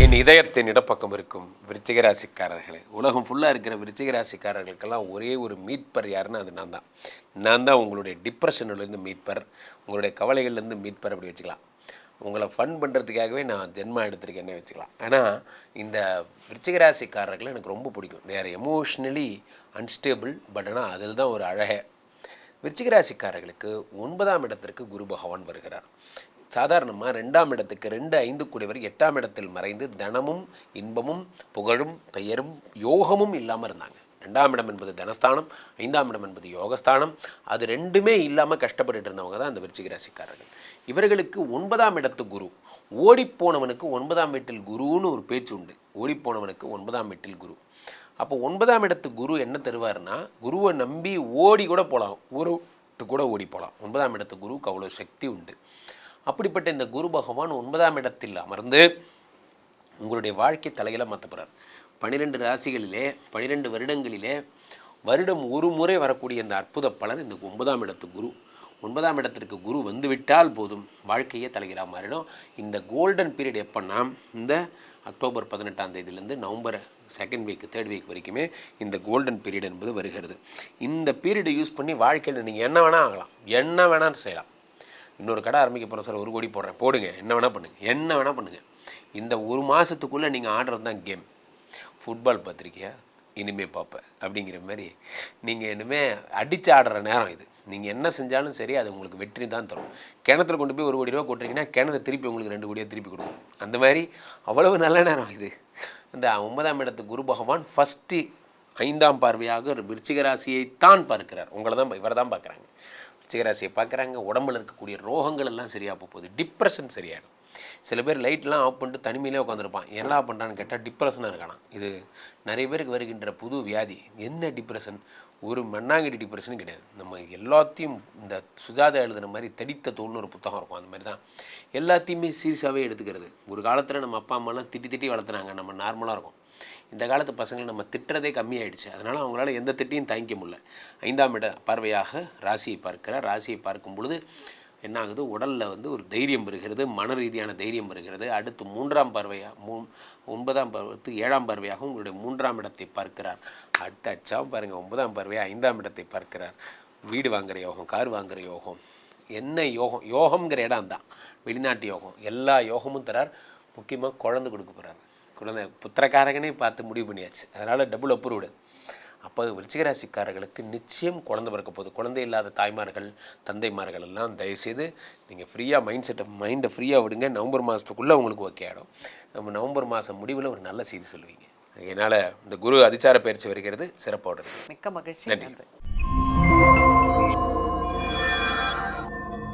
என் இதயத்தின் இடப்பக்கம் இருக்கும் விருச்சிகராசிக்காரர்களே. உலகம் ஃபுல்லாக இருக்கிற விருச்சிகராசிக்காரர்களுக்கெல்லாம் ஒரே ஒரு மீட்பர் யாருன்னா அது நான் தான். நான் தான் உங்களுடைய டிப்ரெஷன்லேருந்து மீட்பர் உங்களுடைய கவலைகள்லேருந்து மீட்பர் அப்படி வச்சுக்கலாம். உங்களை ஃபன் பண்ணுறதுக்காகவே நான் ஜென்மா எடுத்திருக்கேன்னே வச்சுக்கலாம். ஆனால் இந்த விருச்சிகராசிக்காரர்களை எனக்கு ரொம்ப பிடிக்கும். தேர் எமோஷ்னலி அன்ஸ்டேபிள் பட் ஆனால் அதில் தான் ஒரு அழகே. விருச்சிகராசிக்காரர்களுக்கு ஒன்பதாம் இடத்திற்கு குரு பகவான் வருகிறார். சாதாரணமாக ரெண்டாம் இடத்துக்கு ரெண்டு ஐந்து கூடியவர் எட்டாம் இடத்தில் மறைந்து தனமும் இன்பமும் புகழும் பெயரும் யோகமும் இல்லாமல் இருந்தாங்க. ரெண்டாம் இடம் என்பது தனஸ்தானம் ஐந்தாம் இடம் என்பது யோகஸ்தானம். அது ரெண்டுமே இல்லாமல் கஷ்டப்பட்டுட்டு இருந்தவங்க தான் அந்த விருச்சிக ராசிக்காரர்கள். இவர்களுக்கு ஒன்பதாம் இடத்து குரு. ஓடிப்போனவனுக்கு ஒன்பதாம் வீட்டில் குருன்னு ஒரு பேச்சு உண்டு. ஓடிப்போனவனுக்கு ஒன்பதாம் வீட்டில் குரு. அப்போ ஒன்பதாம் இடத்து குரு என்ன தருவார்னா குருவை நம்பி ஓடி கூட போகலாம் ஊரை கூட ஓடி போகலாம் ஒன்பதாம் இடத்து குருவுக்கு அவ்வளோ சக்தி உண்டு. அப்படிப்பட்ட இந்த குரு பகவான் ஒன்பதாம் இடத்தில் அமர்ந்து உங்களுடைய வாழ்க்கை தலையில மாற்றப்படுறார் பனிரெண்டு பன்னிரெண்டு ராசிகளிலே பனிரெண்டு வருடங்களிலே வருடம் ஒரு முறை வரக்கூடிய இந்த அற்புத பலன் இந்த ஒன்பதாம் இடத்து குரு. ஒன்பதாம் இடத்திற்கு குரு வந்துவிட்டால் போதும் வாழ்க்கையே தலைகிறா மாறிடும். இந்த கோல்டன் பீரியட் எப்போன்னா இந்த அக்டோபர் பதினெட்டாம் தேதியிலேருந்து November second week third week வரைக்குமே இந்த கோல்டன் பீரியட் என்பது வருகிறது. இந்த பீரியடை யூஸ் பண்ணி வாழ்க்கையில் நீங்கள் என்ன வேணால் ஆகலாம். என்ன வேணாலும் செய்யலாம். இன்னொரு கடை ஆரம்பிக்க போகிறேன் சார் ஒரு கோடி போடுறேன். போடுங்க என்ன வேணால் பண்ணுங்கள் என்ன வேணால் பண்ணுங்கள் இந்த ஒரு மாதத்துக்குள்ளே நீங்கள் ஆடுறது தான் கேம் ஃபுட்பால் பார்த்துருக்கியா? இனிமேல் பார்ப்பேன். அப்படிங்கிற மாதிரி நீங்கள் இனிமேல் அடித்து ஆடுற நேரம் இது. நீங்கள் என்ன செஞ்சாலும் சரி அது உங்களுக்கு வெற்றி தான் தரும். கிணத்துல கொண்டு போய் ஒரு கோடி ரூபா கொட்டுறீங்கன்னா கிணறு திருப்பி உங்களுக்கு ரெண்டு கோடியாக திருப்பி கொடுக்கும். அந்த மாதிரி அவ்வளவு நல்ல நேரம் இது. இந்த ஒன்பதாம் இடத்து குரு பகவான் ஃபஸ்ட்டு ஐந்தாம் பார்வையாக ஒரு விருச்சிக ராசியைத்தான் பார்க்கிறார். உங்களை தான் இவரை தான் பார்க்குறாங்க. விருச்சிகராசியை பார்க்குறாங்க உடம்புல இருக்கக்கூடிய ரோகங்கள் எல்லாம் சரியாக போகுது. டிப்ரெஷன் சரியாயிடும். சில பேர் லைட்லாம் ஆஃப் பண்ணிட்டு தனிமையிலே உட்காந்துருப்பான் என்ன பண்ணுறான்னு கேட்டால் டிப்ரெஷனாக இருக்கானா இது நிறைய பேருக்கு வருகின்ற புது வியாதி. என்ன டிப்ரெஷன் ஒரு மண்ணாங்கடி டிப்ரெஷனும் கிடையாது. நம்ம எல்லாத்தையும் இந்த சுஜாதா எழுதுன மாதிரி தடித்த தோல்னு ஒரு புத்தகம் இருக்கும். அந்த மாதிரி தான் எல்லாத்தையுமே சீரியஸாகவே எடுத்துக்கிறது. ஒரு காலத்தில் நம்ம அப்பா அம்மாலாம் திட்டி திட்டி வளர்த்துனாங்க. நம்ம நார்மலாக இருக்கும். இந்த காலத்து பசங்களை நம்ம திட்டுறதே கம்மியாயிடுச்சு. அதனால் அவங்களால எந்த திட்டையும் தாங்கிக்க முடியல. ஐந்தாம் இட பார்வையாக ராசியை பார்க்கிறார். ராசியை பார்க்கும் பொழுது என்ன ஆகுது உடலில் வந்து ஒரு தைரியம் வருகிறது. மன ரீதியான தைரியம் வருகிறது. அடுத்து மூன்றாம் பார்வையாக மூ ஒன்பதாம் பருவத்து ஏழாம் பார்வையாக உங்களுடைய மூன்றாம் இடத்தை பார்க்கிறார். அடுத்த அச்சாவும் பாருங்கள் ஒன்பதாம் பார்வையாக ஐந்தாம் இடத்தை பார்க்கிறார். வீடு வாங்குற யோகம் கார் வாங்குகிற யோகம் என்ன யோகம்? யோகம்ங்கிற இடம் தான். வெளிநாட்டு யோகம். எல்லா யோகமும் தரார். முக்கியமாக குழந்தை கொடுக்க போகிறார் குழந்தை புத்திரக்காரகனே பார்த்து முடிவு பண்ணியாச்சு. அதனால் டபுள் அப்ரூவ்டு அப்போ விருச்சிகராசிக்காரர்களுக்கு நிச்சயம் குழந்தை பிறக்க போகுது. குழந்தை இல்லாத தாய்மார்கள் தந்தைமார்கள் எல்லாம் தயவுசெய்து நீங்கள் ஃப்ரீயாக மைண்ட் செட்டை மைண்டை ஃப்ரீயாக விடுங்க. நவம்பர் மாதத்துக்குள்ளே உங்களுக்கு ஓகே ஆகிடும் நம்ம நவம்பர் மாதம் முடிவில் ஒரு நல்ல செய்தி சொல்லுவீங்க. அதனால் இந்த குரு அதிச்சார பயிற்சி வருகிறது. சிறப்போடுது மிக்க மகிழ்ச்சி. நன்றி.